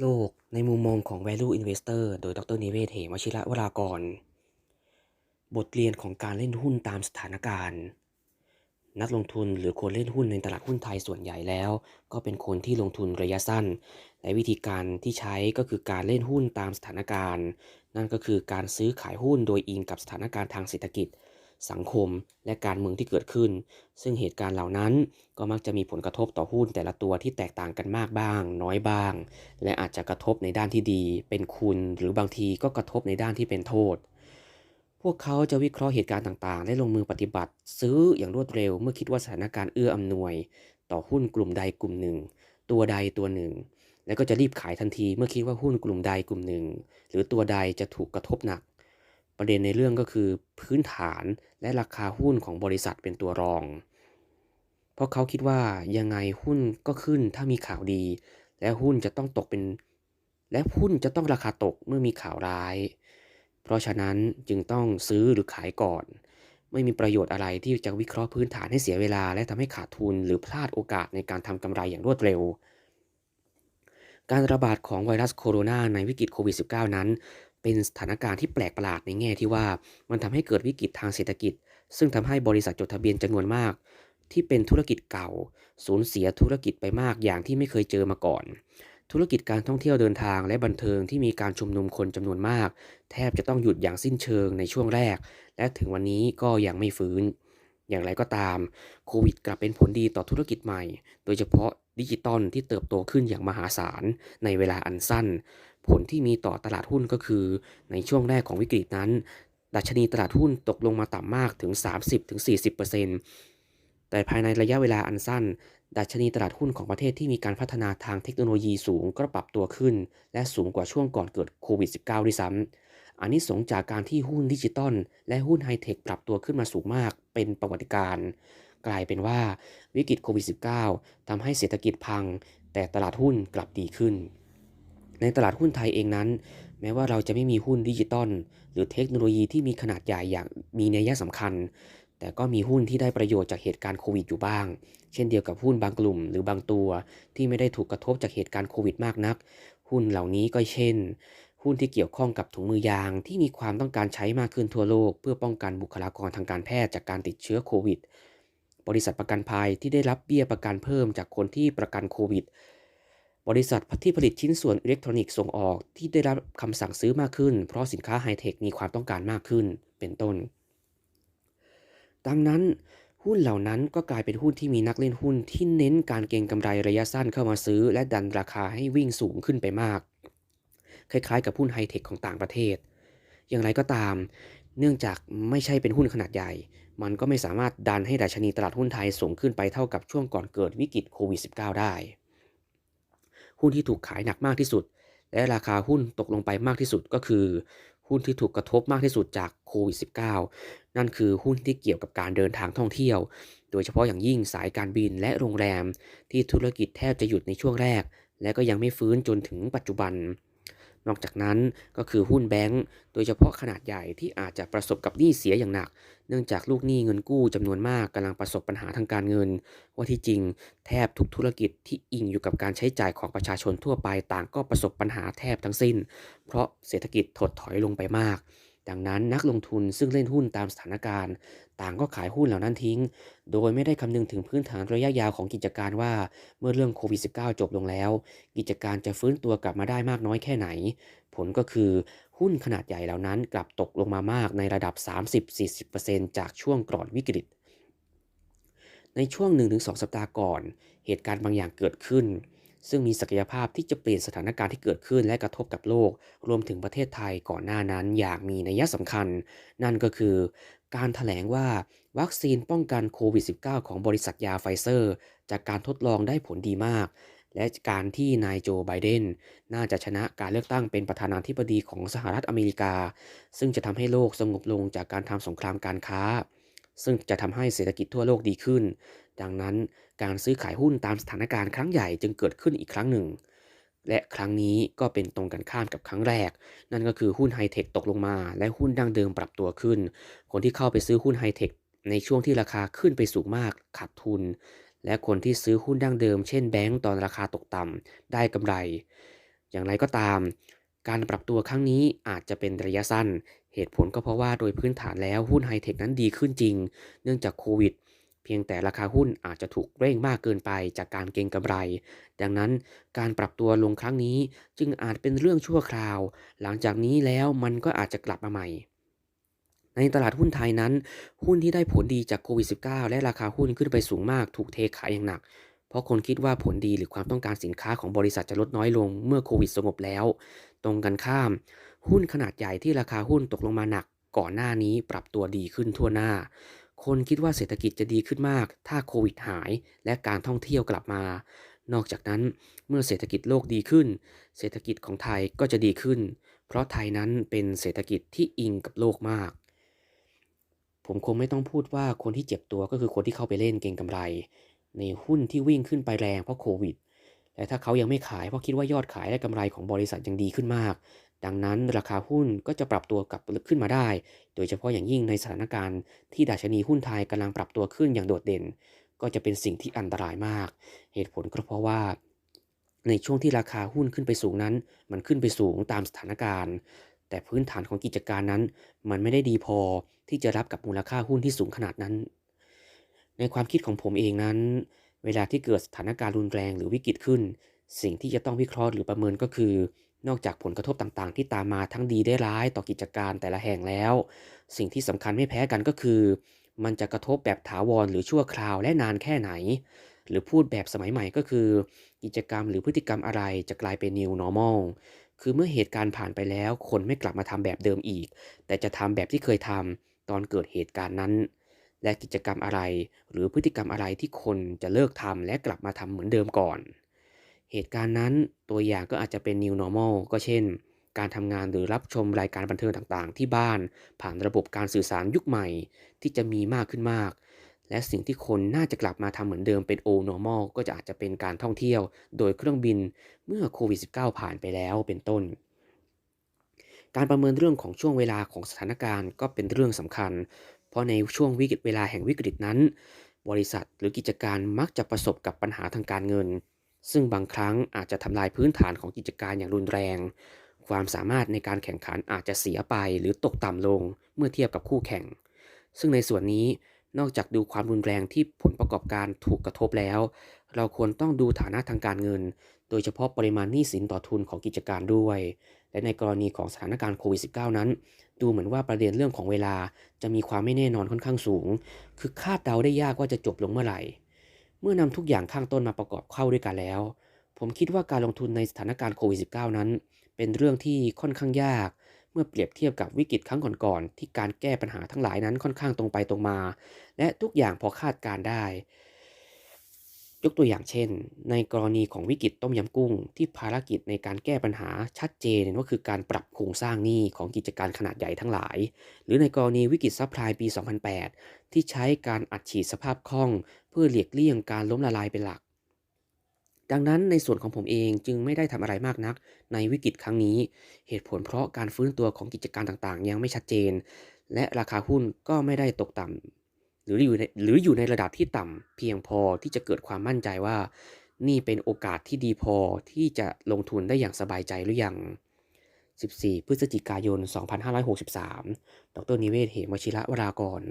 โลกในมุมมองของ Value Investor โดยดรนิเวศเหมวชิระวรากร บทเรียนของการเล่นหุ้นตามสถานการณ์ นักลงทุนหรือคนเล่นหุ้นในตลาดหุ้นไทยส่วนใหญ่แล้ว ก็เป็นคนที่ลงทุนระยะสั้น และวิธีการที่ใช้ก็คือการเล่นหุ้นตามสถานการณ์ นั่นก็คือการซื้อขายหุ้นโดยอิงกับสถานการณ์ทางเศรษฐกิจ สังคม และการเมืองที่เกิดขึ้น ซึ่งเหตุการณ์เหล่านั้นก็มักจะมีผลกระทบต่อหุ้นแต่ละตัวที่แตกต่างกันมากบ้าง น้อยบ้าง และอาจจะกระทบในด้านที่ดี เป็นคุณ หรือบางทีก็กระทบในด้านที่เป็นโทษ พวกเขาจะวิเคราะห์เหตุการณ์ต่างๆ และลงมือปฏิบัติ ซื้ออย่างรวดเร็วเมื่อคิดว่าสถานการณ์เอื้ออำนวย ต่อหุ้นกลุ่มใดกลุ่มหนึ่ง ตัวใดตัวหนึ่งแล้วก็จะรีบขายทันทีเมื่อคิดว่าหุ้นกลุ่มใดกลุ่มหนึ่ง หรือตัวใดจะถูกกระทบหนัก ประเด็นในเรื่องก็คือพื้นฐานและราคาหุ้นของบริษัทเป็นตัวรอง เพราะเขาคิดว่ายังไงหุ้นก็ขึ้นถ้ามีข่าวดี และหุ้นจะต้องตกเป็น และหุ้นจะต้องราคาตกเมื่อมีข่าวร้าย เพราะฉะนั้นจึงต้องซื้อหรือขายก่อน ไม่มีประโยชน์อะไรที่จะวิเคราะห์พื้นฐานให้เสียเวลา และทำให้ขาดทุนหรือพลาดโอกาสในการทำกำไรอย่างรวดเร็วการระบาดของไวรัสโคโรนาในวิกฤตโควิด -19 นั้น เป็นสถานการณ์ที่แปลกประหลาดในแง่ที่ว่ามันทำให้เกิดวิกฤตทางเศรษฐกิจ ซึ่งทำให้บริษัทจดทะเบียนจำนวนมาก ที่เป็นธุรกิจเก่า สูญเสียธุรกิจไปมากอย่างที่ไม่เคยเจอมาก่อน ธุรกิจการท่องเที่ยวเดินทางและบันเทิงที่มีการชุมนุมคนจำนวนมาก แทบจะต้องหยุดอย่างสิ้นเชิงในช่วงแรก และถึงวันนี้ก็ยังไม่ฟื้น อย่างไรก็ตามโควิดกลับเป็นผลดีต่อธุรกิจใหม่ โดยเฉพาะดิจิตอลที่เติบโตขึ้นอย่างมหาศาลในเวลาอันสั้น ผลที่มีต่อตลาดหุ้นก็คือ ในช่วงแรกของวิกฤตนั้น ดัชนีตลาดหุ้นตกลงมาต่ำมากถึง 30-40%แต่ภายในระยะเวลาอันสั้น ดัชนีตลาดหุ้นของประเทศที่มีการพัฒนาทางเทคโนโลยีสูงก็ปรับตัวขึ้น และสูงกว่าช่วงก่อนเกิดโควิด -19 ด้วยซ้ำอันนี้สงจากการที่หุ้นดิจิตอลและหุ้นไฮเทคปรับตัวขึ้นมาสูงมากเป็นประวัติการกลายเป็นว่าวิกฤตโควิด -19 ทำให้เศรษฐกิจพัง แต่ตลาดหุ้นกลับดีขึ้น ในตลาดหุ้นไทยเองนั้น แม้ว่าเราจะไม่มีหุ้นดิจิตอลหรือเทคโนโลยีที่มีขนาดใหญ่อย่างมีนัยสำคัญ แต่ก็มีหุ้นที่ได้ประโยชน์จากเหตุการณ์โควิดอยู่บ้าง เช่นเดียวกับหุ้นบางกลุ่มหรือบางตัว ที่ไม่ได้ถูกกระทบจากเหตุการณ์โควิดมากนัก หุ้นเหล่านี้ก็เช่น หุ้นที่เกี่ยวข้องกับถุงมือยางที่มีความต้องการใช้มากขึ้นทั่วโลก เพื่อป้องกันบุคลากรทางการแพทย์จากการติดเชื้อโควิด บริษัทประกันภัยที่ได้รับเบี้ยประกันเพิ่มจากคนที่ประกันโควิด บริษัทที่ผลิตชิ้นส่วนอิเล็กทรอนิกส์ส่งออกที่ได้รับคำสั่งซื้อมากขึ้น เพราะสินค้าไฮเทคมีความต้องการมากขึ้นเป็นต้น ดังนั้นหุ้นเหล่านั้นก็กลายเป็นหุ้นที่มีนักเล่นหุ้นที่เน้นการเก็งกำไรระยะสั้นเข้ามาซื้อ และดันราคาให้วิ่งสูงขึ้นไปมาก คล้ายๆ กับหุ้นไฮเทคของต่างประเทศ อย่างไรก็ตาม เนื่องจากไม่ใช่เป็นหุ้นขนาดใหญ่ มันก็ไม่สามารถดันให้ดัชนีตลาดหุ้นไทยสูงขึ้นไปเท่ากับช่วงก่อนเกิดวิกฤตโควิด -19 ได้ หุ้นที่ถูกขายหนักมากที่สุด และราคาหุ้นตกลงไปมากที่สุดก็คือ หุ้นที่ถูกกระทบมากที่สุดจากโควิด -19 นั่นคือหุ้นที่เกี่ยวกับการเดินทางท่องเที่ยว โดยเฉพาะอย่างยิ่งสายการบินและโรงแรม ที่ธุรกิจแทบจะหยุดในช่วงแรก และก็ยังไม่ฟื้นจนถึงปัจจุบัน นอกจากนั้นก็คือหุ้นแบงก์โดยเฉพาะขนาดใหญ่ที่อาจจะประสบกับหนี้เสียอย่างหนัก เนื่องจากลูกหนี้เงินกู้จำนวนมากกำลังประสบปัญหาทางการเงิน ว่าที่จริงแทบทุกธุรกิจที่อิงอยู่กับการใช้จ่ายของประชาชนทั่วไปต่างก็ประสบปัญหาแทบทั้งสิ้น เพราะเศรษฐกิจถดถอยลงไปมาก ดังนั้นนักลงทุนซึ่งเล่นหุ้นตามสถานการณ์ ต่างก็ขายหุ้นเหล่านั้นทิ้ง โดยไม่ได้คำนึงถึงพื้นฐานระยะยาวของกิจการว่า เมื่อเรื่องโควิด -19 จบลงแล้ว กิจการจะฟื้นตัวกลับมาได้มากน้อยแค่ไหน ผลก็คือหุ้นขนาดใหญ่เหล่านั้นกลับตกลงมามากในระดับ 30-40%จากช่วงก่อนวิกฤต ในช่วง 1-2 สัปดาห์ก่อน เหตุการณ์บางอย่างเกิดขึ้น ซึ่งมีศักยภาพที่จะเปลี่ยนสถานการณ์ที่เกิดขึ้นและกระทบกับโลก รวมถึงประเทศไทยก่อนหน้านั้นอย่างมีนัยสำคัญ นั่นก็คือ การถแถลงว่าวัคซีนป้องกันโควิด -19 ของบริษัทยาไฟเซอร์ จากการทดลองได้ผลดีมาก และการที่นายโจไบเดนน่าจะชนะการเลือกตั้งเป็นประธานาธิบดีของสหรัฐอเมริกา ซึ่งจะทำให้โลกสงบลงจากการทำสงครามการค้า ซึ่งจะทำให้เศรษฐกิจทั่วโลกดีขึ้น ดังนั้น การซื้อขายหุ้นตามสถานการณ์ครั้งใหญ่จึงเกิดขึ้นอีกครั้งหนึ่ง และครั้งนี้ก็เป็นตรงกันข้ามกับครั้งแรก นั่นก็คือหุ้นไฮเทคตกลงมา และหุ้นดั้งเดิมปรับตัวขึ้น คนที่เข้าไปซื้อหุ้นไฮเทคในช่วงที่ราคาขึ้นไปสูงมากขาดทุน และคนที่ซื้อหุ้นดั้งเดิม เช่นแบงก์ตอนราคาตกต่ำได้กำไร อย่างไรก็ตาม การปรับตัวครั้งนี้อาจจะเป็นระยะสั้น เหตุผลก็เพราะว่าโดยพื้นฐานแล้วหุ้นไฮเทคนั้นดีขึ้นจริง เนื่องจากโควิด พียงแต่ราคาหุ้นอาจจะถูกเร่งมากเกินไปจากการเก็งกำไร ดังนั้นการปรับตัวลงครั้งนี้จึงอาจเป็นเรื่องชั่วคราว หลังจากนี้แล้วมันก็อาจจะกลับมาใหม่ ในตลาดหุ้นไทยนั้น หุ้นที่ได้ผลดีจากโควิด -19 และราคาหุ้นขึ้นไปสูงมากถูกเทขายอย่างหนัก เพราะคนคิดว่าผลดีหรือความต้องการสินค้าของบริษัทจะลดน้อยลงเมื่อโควิดสงบแล้ว ตรงกันข้าม หุ้นขนาดใหญ่ที่ราคาหุ้นตกลงมาหนัก ก่อนหน้านี้ปรับตัวดีขึ้นทั่วหน้า คนคิดว่าเศรษฐกิจจะดีขึ้นมาก ถ้าโควิดหายและการท่องเที่ยวกลับมา นอกจากนั้นเมื่อเศรษฐกิจโลกดีขึ้น เศรษฐกิจของไทยก็จะดีขึ้น เพราะไทยนั้นเป็นเศรษฐกิจที่อิงกับโลกมาก ผมคงไม่ต้องพูดว่าคนที่เจ็บตัวก็คือคนที่เข้าไปเล่นเก็งกำไร ในหุ้นที่วิ่งขึ้นไปแรงเพราะโควิดและถ้าเขายังไม่ขายเพราะคิดว่ายอดขายและกำไรของบริษัทยังดีขึ้นมาก ดังนั้นราคาหุ้นก็จะปรับตัวกลับขึ้นมาได้ โดยเฉพาะอย่างยิ่งในสถานการณ์ที่ดัชนีหุ้นไทยกำลังปรับตัวขึ้นอย่างโดดเด่น ก็จะเป็นสิ่งที่อันตรายมาก เหตุผลก็เพราะว่า ในช่วงที่ราคาหุ้นขึ้นไปสูงนั้น มันขึ้นไปสูงตามสถานการณ์ แต่พื้นฐานของกิจการนั้น มันไม่ได้ดีพอที่จะรับกับมูลค่าหุ้นที่สูงขนาดนั้น ในความคิดของผมเองนั้น เวลาที่เกิดสถานการณ์รุนแรงหรือวิกฤตขึ้น สิ่งที่จะต้องวิเคราะห์หรือประเมินก็คือ นอกจากผลกระทบต่างๆ ที่ตามมาทั้งดีได้ร้ายต่อกิจการแต่ละแห่งแล้ว สิ่งที่สำคัญไม่แพ้กันก็คือ มันจะกระทบแบบถาวรหรือชั่วคราวและนานแค่ไหน หรือพูดแบบสมัยใหม่ก็คือ กิจกรรมหรือพฤติกรรมอะไรจะกลายเป็น new normal คือเมื่อเหตุการณ์ผ่านไปแล้ว คนไม่กลับมาทำแบบเดิมอีก แต่จะทำแบบที่เคยทำตอนเกิดเหตุการณ์นั้น และกิจกรรมอะไร หรือพฤติกรรมอะไรที่คนจะเลิกทำและกลับมาทำเหมือนเดิมก่อน เหตุการณ์นั้นตัวอย่างก็อาจจะเป็น new normal ก็เช่น การทำงานหรือรับชมรายการบันเทิงต่างๆ ที่บ้าน ผ่านระบบการสื่อสารยุคใหม่ ที่จะมีมากขึ้นมาก และสิ่งที่คนน่าจะกลับมาทำเหมือนเดิมเป็น old normal ก็จะอาจจะเป็นการท่องเที่ยว โดยเครื่องบินเมื่อโควิด -19 ผ่านไปแล้วเป็นต้นการประเมินเรื่องของช่วงเวลาของสถานการณ์ก็เป็นเรื่องสำคัญ เพราะในช่วงวิกฤตเวลาแห่งวิกฤตนั้น บริษัทหรือกิจการมักจะประสบกับปัญหาทางการเงิน ซึ่งบางครั้งอาจจะทำลายพื้นฐานของกิจการอย่างรุนแรง ความสามารถในการแข่งขันอาจจะเสียไปหรือตกต่ำลงเมื่อเทียบกับคู่แข่ง ซึ่งในส่วนนี้นอกจากดูความรุนแรงที่ผลประกอบการถูกกระทบแล้ว เราควรต้องดูฐานะทางการเงิน โดยเฉพาะปริมาณหนี้สินต่อทุนของกิจการด้วย และในกรณีของสถานการณ์โควิด -19 นั้น ดูเหมือนว่าประเด็นเรื่องของเวลาจะมีความไม่แน่นอนค่อนข้างสูง คือคาดเดาได้ยากว่าจะจบลงเมื่อไหร่ เมื่อนำทุกอย่างข้างต้นมาประกอบเข้าด้วยกันแล้ว ผมคิดว่าการลงทุนในสถานการณ์โควิด -19 นั้น เป็นเรื่องที่ค่อนข้างยาก เมื่อเปรียบเทียบกับวิกฤตครั้งก่อนๆที่การแก้ปัญหาทั้งหลายนั้นค่อนข้างตรงไปตรงมา และทุกอย่างพอคาดการได้ ยกตัวอย่างเช่น ในกรณีของวิกฤตต้มยำกุ้ง ที่ภารกิจในการแก้ปัญหาชัดเจนก็คือการปรับโครงสร้างหนี้ของกิจการขนาดใหญ่ทั้งหลาย หรือในกรณีวิกฤตซัพพลายปี 2008 ที่ใช้การอัดฉีดสภาพคล่อง เพื่อหลีกเลี่ยงการล้มละลายเป็นหลัก ดังนั้นในส่วนของผมเองจึงไม่ได้ทำอะไรมากนัก ในวิกฤตครั้งนี้ เหตุผลเพราะการฟื้นตัวของกิจการต่างๆ ยังไม่ชัดเจน และราคาหุ้นก็ไม่ได้ตกต่ำหรืออยู่ในหรืออยู่ในระดับที่ต่ำเพียงพอที่จะเกิดความมั่นใจว่า นี่เป็นโอกาสที่ดีพอที่จะลงทุนได้อย่างสบายใจหรือยัง14 พฤศจิกายน 2563 ดรนิเวศ เหมวชิระวรากร